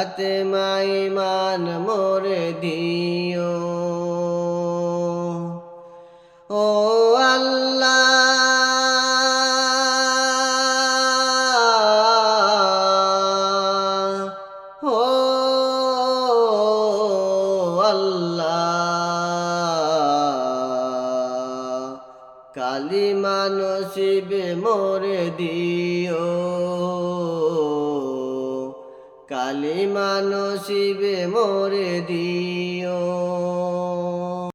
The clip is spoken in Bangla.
খাতে মাইমান মোরে দিও। ও আল্লাহ ও আল্লাহ কালি মানসিবে মোরে দিও। কালি মানসিবে মোরে দিও।